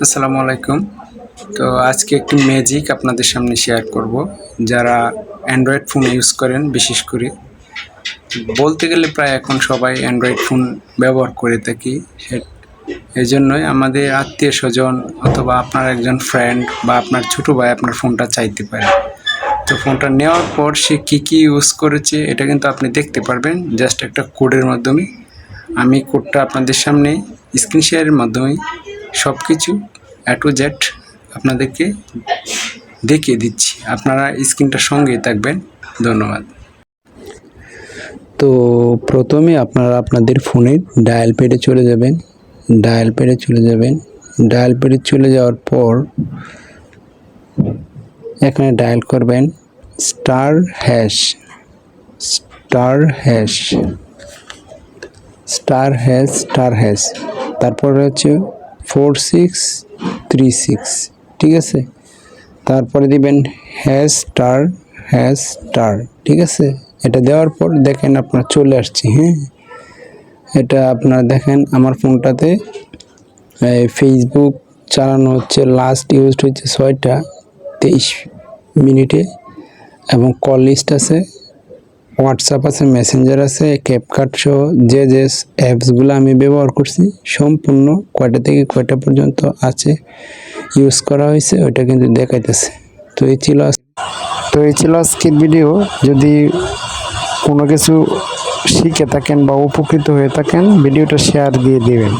আসসালামু আলাইকুম। তো আজকে একটি ম্যাজিক আপনাদের সামনে শেয়ার করব। যারা অ্যান্ড্রয়েড ফোন ইউজ করেন, বিশেষ করে। বলতে গেলে প্রায় এখন সবাই অ্যান্ড্রয়েড ফোন ব্যবহার করে থাকি। সে- এই জন্যই আমাদের আত্মীয় স্বজন অথবা আপনার একজন ফ্রেন্ড বা আপনার ছোটো ভাই আপনার ফোনটা চাইতে পারে। তো ফোনটা নেওয়ার পর সে কী কী ইউজ করেছে, এটা কিন্তু আপনি দেখতে পারবেন। জাস্ট একটা কোডের মাধ্যমে। আমি কোডটা আপনাদের সামনে স্ক্রিন শেয়ারের মাধ্যমে সব কিছু টু জেড আপনাদেরকে দেখিয়ে দিচ্ছি। আপনারা স্ক্রিনটার সঙ্গেই থাকবেন। ধন্যবাদ। তো প্রথমে আপনারা আপনাদের ফোনের ডায়াল প্যাডে চলে যাবেন। ডায়াল প্যাডে চলে যাবেন। ডায়াল প্যাডে চলে যাওয়ার পর এখানে ডায়াল করবেন star hash. Star hash. Star hash star hash. তারপরে হচ্ছে ফোর সিক্স থ্রি সিক্স ঠিক আছে? তারপরে দিবেন হ্যাশ স্টার হ্যাশ স্টার ঠিক আছে? এটা দেওয়ার পর দেখেন আপনার চলে আসছে হ্যাঁ? এটা আপনার দেখেন আমার ফোনটাতে ফেসবুক চালানো হচ্ছে লাস্ট ইউজড হচ্ছে ছয়টা, তেইশ মিনিটে, এবং কল লিস্ট আছে। হোয়াটসঅ্যাপ আছে মেসেঞ্জার আছে ক্যাপকাট সহ যে যে অ্যাপসগুলো আমি ব্যবহার করছি, সম্পূর্ণ কয়টা থেকে কয়টা পর্যন্ত আছে ইউজ করা হয়েছে, ওইটা কিন্তু দেখাইতেছে। তো এই ছিল তো এই ছিল আজকের ভিডিও যদি কোনো কিছু শিখে থাকেন বা উপকৃত হয়ে থাকেন ভিডিওটা শেয়ার দিয়ে দিবেন।